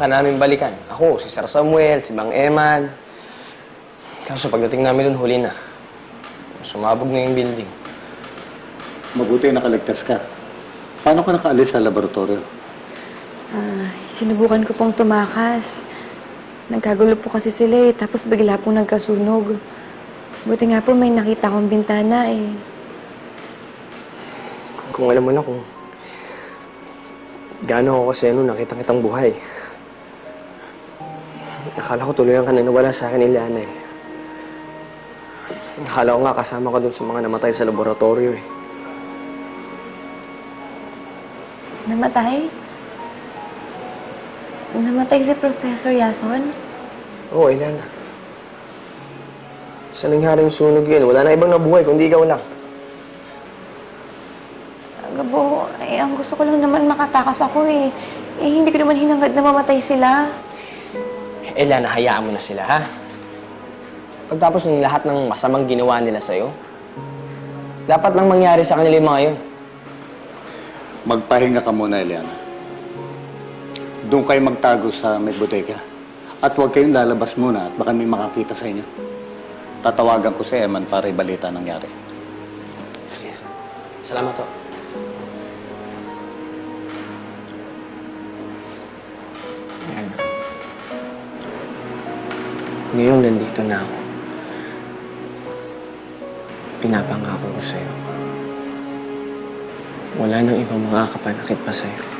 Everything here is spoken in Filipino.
ka namin balikan. Ako, si Sir Samuel, si Mang Eman. Kaso pagdating namin doon, huli na. Sumabog na yung building. Mabuti nakaligtas ka. Paano ka nakaalis sa laboratorio? Ah, sinubukan ko pong tumakas. Nagkagulo po kasi sila eh, tapos bigla pong nagkasunog. Buti nga po may nakita akong bintana eh. Kung alam mo na kung gaano ako kasi ano, nakita kitang buhay. Akala ko tuluyan ka na nawala sa akin ni Liana eh. Akala ko nga kasama ka dun sa mga namatay sa laboratorio eh. Namatay? Namatay si Professor Yason? Oo, Eliana. Sa nangyari yung sunog yun, wala na ibang nabuhay kundi ikaw lang. Gabo, eh, ang gusto ko lang naman makatakas ako eh. Eh, hindi ko naman hinangad na mamatay sila. Eliana, hayaan mo na sila, ha? Pagtapos ng lahat ng masamang ginawa nila sa'yo, dapat lang mangyari sa kanila yung mga yun. Magpahinga ka muna, Eliana. Doon kayo magtago sa may bodega. At huwag kayong lalabas muna at baka may makakita sa inyo. Tatawagan ko si Eman para ibalita ang nangyari. Yes, yes. Salamat to. Ayan. Ngayon, nandito na ako. Pinapangako ko sa'yo. Wala nang ibang makakapanakit pa sa'yo.